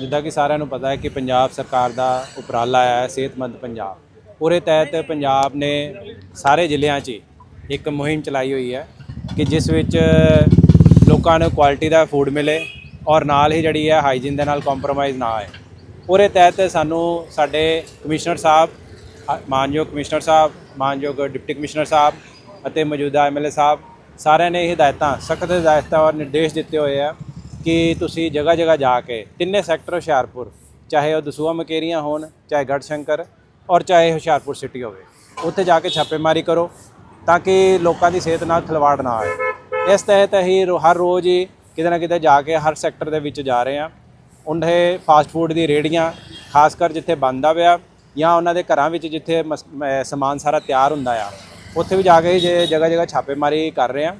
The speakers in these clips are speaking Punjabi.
ਜਿੱਦਾਂ ਕਿ ਸਾਰਿਆਂ ਨੂੰ ਪਤਾ ਹੈ ਕਿ ਪੰਜਾਬ ਸਰਕਾਰ ਦਾ ਉਪਰਾਲਾ ਹੈ ਸਿਹਤਮੰਦ ਪੰਜਾਬ। ਉਹਦੇ ਤਹਿਤ ਪੰਜਾਬ ਨੇ ਸਾਰੇ ਜ਼ਿਲ੍ਹਿਆਂ 'ਚ ਇੱਕ ਮੁਹਿੰਮ ਚਲਾਈ ਹੋਈ ਹੈ ਕਿ ਜਿਸ ਵਿੱਚ ਲੋਕਾਂ ਨੂੰ ਕੁਆਲਿਟੀ ਦਾ ਫੂਡ ਮਿਲੇ ਔਰ ਨਾਲ ਹੀ ਜਿਹੜੀ ਹੈ ਹਾਈਜੀਨ ਦੇ ਨਾਲ ਕੰਪਰੋਮਾਈਜ਼ ਨਾ ਆਏ। ਉਹਦੇ ਤਹਿਤ ਸਾਨੂੰ ਸਾਡੇ ਕਮਿਸ਼ਨਰ ਸਾਹਿਬ, ਅ- ਮਾਨਯੋਗ ਕਮਿਸ਼ਨਰ ਸਾਹਿਬ, ਮਾਨਯੋਗ ਡਿਪਟੀ ਕਮਿਸ਼ਨਰ ਸਾਹਿਬ ਅਤੇ ਮੌਜੂਦਾ ਐਮਐਲਏ ਸਾਹਿਬ, ਸਾਰਿਆਂ ਨੇ ਹਦਾਇਤਾਂ, ਸਖਤ ਹਦਾਇਤਾਂ ਔਰ ਨਿਰਦੇਸ਼ ਦਿੱਤੇ ਹੋਏ ਆ ਕਿ ਤੁਸੀਂ ਜਗ੍ਹਾ ਜਗ੍ਹਾ ਜਾ ਕੇ ਤਿੰਨੇ ਸੈਕਟਰ ਹੁਸ਼ਿਆਰਪੁਰ, ਚਾਹੇ ਉਹ ਦਸੂਆ ਮਕੇਰੀਆਂ ਹੋਣ, ਚਾਹੇ ਗੜਸ਼ੰਕਰ ਔਰ ਚਾਹੇ ਹੁਸ਼ਿਆਰਪੁਰ ਸਿਟੀ ਹੋਵੇ, ਉੱਥੇ ਜਾ ਕੇ ਛਾਪੇਮਾਰੀ ਕਰੋ ਤਾਂ ਕਿ ਲੋਕਾਂ ਦੀ ਸਿਹਤ ਨਾਲ ਖਿਲਵਾੜ ਨਾ ਆਏ। ਇਸ ਤਹਿਤ ਅਸੀਂ ਰੋ- ਹਰ ਰੋਜ਼ ਹੀ ਕਿਤੇ ਨਾ ਕਿਤੇ ਜਾ ਕੇ ਹਰ ਸੈਕਟਰ ਦੇ ਵਿੱਚ ਜਾ ਰਹੇ ਹਾਂ। ਉਹਦੇ ਫਾਸਟ ਫੂਡ ਦੀ ਰੇੜੀਆਂ ਖਾਸ ਕਰ ਜਿੱਥੇ ਬੰਦਾ ਪਿਆ ਜਾਂ ਉਹਨਾਂ ਦੇ ਘਰਾਂ ਵਿੱਚ ਜਿੱਥੇ ਮਸ- ਸਮਾਨ ਸਾਰਾ ਤਿਆਰ ਹੁੰਦਾ ਆ, ਉੱਥੇ ਵੀ ਜਾ ਕੇ ਜੇ ਜਗ੍ਹਾ ਜਗ੍ਹਾ ਛਾਪੇਮਾਰੀ ਕਰ ਰਹੇ ਹਾਂ।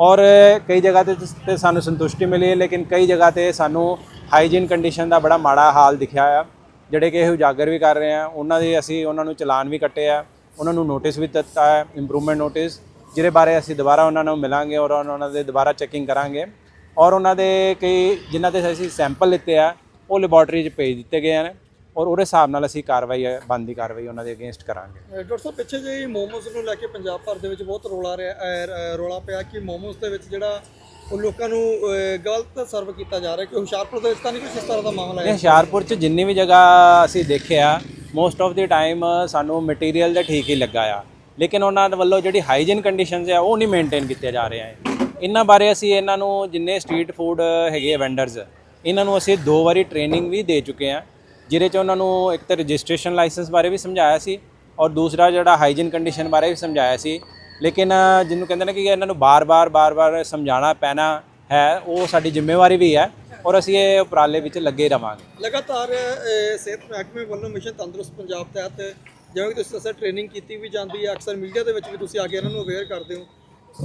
ਔਰ ਕਈ ਜਗ੍ਹਾ ਤੇ ਤੇ ਸਾਨੂੰ ਸੰਤੁਸ਼ਟੀ ਮਿਲੀ ਹੈ, ਲੇਕਿਨ ਕਈ ਜਗ੍ਹਾ ਤੇ ਸਾਨੂੰ ਹਾਈਜੀਨ ਕੰਡੀਸ਼ਨ ਦਾ ਬੜਾ ਮਾੜਾ ਹਾਲ ਦਿਖਿਆ ਆ। ਜਿਹੜੇ ਕਿ ਇਹ ਉਜਾਗਰ ਵੀ ਕਰ ਰਹੇ ਆ, ਉਹਨਾਂ ਦੇ ਅਸੀਂ ਉਹਨਾਂ ਨੂੰ ਚਲਾਨ ਵੀ ਕੱਟੇ ਆ, ਉਹਨਾਂ ਨੂੰ ਨੋਟਿਸ ਵੀ ਦਿੱਤਾ ਹੈ ਇੰਪਰੂਵਮੈਂਟ ਨੋਟਿਸ ਜਿਹਦੇ ਬਾਰੇ ਅਸੀਂ ਦੁਬਾਰਾ ਉਹਨਾਂ ਨੂੰ ਮਿਲਾਂਗੇ ਔਰ ਉਹਨਾਂ ਦੇ ਦੁਬਾਰਾ ਚੈਕਿੰਗ ਕਰਾਂਗੇ। ਔਰ ਉਹਨਾਂ ਦੇ ਕਈ ਜਿਨ੍ਹਾਂ ਤੇ ਅਸੀਂ ਸੈਂਪਲ ਲਿੱਤੇ ਆ, ਉਹ ਲੈਬੋਰਟਰੀ 'ਚ ਭੇਜ ਦਿੱਤੇ ਗਏ ਹਨ। ਔਰ ਉਹਦੇ ਹਿਸਾਬ ਨਾਲ ਅਸੀਂ ਕਾਰਵਾਈ ਬੰਦੀ ਕਾਰਵਾਈ ਉਹਨਾਂ ਦੇ ਅਗੇਂਸਟ ਕਰਾਂਗੇ। ਡਾਕਟਰ ਸਾਹਿਬ ਪਿੱਛੇ ਜਿਹੇ ਮੋਮੋਸ ਨੂੰ ਲੈ ਕੇ ਪੰਜਾਬ ਭਰ ਦੇ ਵਿੱਚ ਬਹੁਤ ਰੋਲਾ ਰਿਹਾ ਰੌਲਾ ਪਿਆ ਕਿ ਮੋਮੋਸ ਦੇ ਵਿੱਚ ਜਿਹੜਾ ਉਹ ਲੋਕਾਂ ਨੂੰ ਗਲਤ ਸਰਵ ਕੀਤਾ ਜਾ ਰਿਹਾ ਕਿ ਹੁਸ਼ਿਆਰਪੁਰ ਦੇ ਵਿੱਚ ਤਾਂ ਨਹੀਂ ਕੁਛ ਇਸ ਤਰ੍ਹਾਂ ਦਾ ਮਾਮਲਾ ਹੈ ਹੁਸ਼ਿਆਰਪੁਰ 'ਚ ਜਿੰਨੀ ਵੀ ਜਗ੍ਹਾ ਅਸੀਂ ਦੇਖਿਆ ਮੋਸਟ ਆਫ ਦੀ ਟਾਈਮ ਸਾਨੂੰ ਮਟੀਰੀਅਲ ਦਾ ਠੀਕ ਹੀ ਲੱਗਾ ਆ। ਲੇਕਿਨ ਉਹਨਾਂ ਦੇ ਵੱਲੋਂ ਜਿਹੜੀ ਹਾਈਜੀਨ ਕੰਡੀਸ਼ਨਸ ਆ ਉਹ ਨਹੀਂ ਮੇਨਟੇਨ ਕੀਤੇ ਜਾ ਰਹੇ ਆ ਇਹਨਾਂ ਬਾਰੇ ਅਸੀਂ ਇਹਨਾਂ ਨੂੰ ਜਿੰਨੇ ਸਟਰੀਟ ਫੂਡ ਹੈਗੇ ਵੈਂਡਰਸ ਇਹਨਾਂ ਨੂੰ ਅਸੀਂ ਦੋ ਵਾਰੀ ਟ੍ਰੇਨਿੰਗ ਵੀ ਦੇ ਚੁੱਕੇ ਆ। ਜਿਹਦੇ 'ਚ ਉਹਨਾਂ ਨੂੰ ਇੱਕ ਤਾਂ ਰਜਿਸਟ੍ਰੇਸ਼ਨ ਲਾਇਸੈਂਸ ਬਾਰੇ ਵੀ ਸਮਝਾਇਆ ਸੀ ਔਰ ਦੂਸਰਾ ਜਿਹੜਾ ਹਾਈਜੀਨ ਕੰਡੀਸ਼ਨ ਬਾਰੇ ਵੀ ਸਮਝਾਇਆ ਸੀ। ਲੇਕਿਨ ਜਿਹਨੂੰ ਕਹਿੰਦੇ ਨੇ ਕਿ ਇਹਨਾਂ ਨੂੰ ਬਾਰ-ਬਾਰ ਬਾਰ-ਬਾਰ ਸਮਝਾਉਣਾ ਪੈਣਾ ਹੈ, ਉਹ ਸਾਡੀ ਜ਼ਿੰਮੇਵਾਰੀ ਵੀ ਹੈ ਔਰ ਅਸੀਂ ਇਹ ਉਪਰਾਲੇ ਵਿੱਚ ਲੱਗੇ ਰਵਾਂਗੇ। ਲਗਾਤਾਰ ਸਿਹਤ ਮਹਿਕਮੇ ਵੱਲੋਂ ਮਿਸ਼ਨ ਤੰਦਰੁਸਤ ਪੰਜਾਬ ਤਹਿਤ ਜਿਵੇਂ ਕਿ ਤੁਸੀਂ ਦੱਸਿਆ ਟ੍ਰੇਨਿੰਗ ਕੀਤੀ ਵੀ ਜਾਂਦੀ ਹੈ। ਅਕਸਰ ਮੀਡੀਆ ਦੇ ਵਿੱਚ ਵੀ ਤੁਸੀਂ ਆ ਕੇ ਇਹਨਾਂ ਨੂੰ ਅਵੇਅਰ ਕਰਦੇ ਹੋ।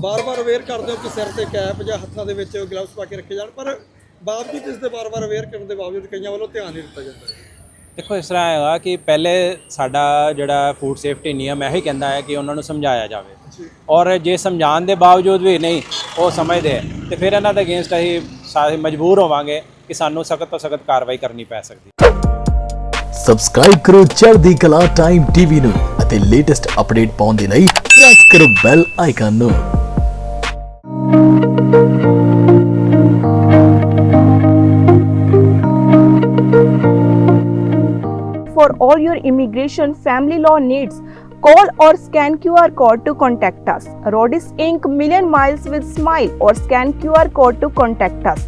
ਬਾਰ-ਬਾਰ ਅਵੇਅਰ ਕਰਦੇ ਹੋ ਕਿ ਸਿਰ ਤੇ ਕੈਪ ਜਾਂ ਹੱਥਾਂ ਦੇ ਵਿੱਚ ਗਲਵਸ ਪਾ ਕੇ ਰੱਖੇ ਜਾਣ, ਪਰ ਬਾਵਜੂਦ ਇਸ ਦੇ ਬਾਰ-ਬਾਰ ਅਵੇਅਰ ਕਰਨ ਦੇ ਬਾਵਜੂਦ ਕਈਆਂ ਵੱਲੋਂ ਧਿਆਨ ਨਹੀਂ ਦਿੱਤਾ ਜਾਂਦਾ। ਦੇਖੋ ਇਸ ਤਰ੍ਹਾਂ ਹੈਗਾ ਕਿ ਪਹਿਲੇ ਸਾਡਾ ਜਿਹੜਾ ਫੂਡ ਸੇਫਟੀ ਨਿਯਮ ਇਹੀ ਕਹਿੰਦਾ ਹੈ ਕਿ ਉਹਨਾਂ ਨੂੰ ਸਮਝਾਇਆ ਜਾਵੇ। ਔਰ ਜੇ ਸਮਝਾਉਣ ਦੇ ਬਾਵਜੂਦ ਵੀ ਨਹੀਂ ਉਹ ਸਮਝਦੇ ਹੈ, ਤੇ ਫਿਰ ਇਹਨਾਂ ਦੇ ਅਗੇਂਸਟ ਅਸੀਂ ਸਾਰੇ ਮਜਬੂਰ ਹੋਵਾਂਗੇ ਕਿ ਸਾਨੂੰ ਸਖਤ ਤੋਂ ਸਖਤ ਕਾਰਵਾਈ ਕਰਨੀ ਪੈ ਸਕਦੀ ਸਬਸਕ੍ਰਾਈਬ ਕਰੋ ਚੜ੍ਹਦੀ ਕਲਾ ਟਾਈਮ ਟੀਵੀ ਨੂੰ ਅਤੇ ਲੇਟੈਸਟ ਅਪਡੇਟ ਪਾਉਣ ਦੇ ਲਈ ਪ੍ਰੈਸ ਕਰੋ ਬੈਲ ਆਈਕਨ ਨੂੰ। For your immigration family law needs. Call or scan QR code to contact us. Rodis Inc. Million Miles with Smile or scan QR code to contact us.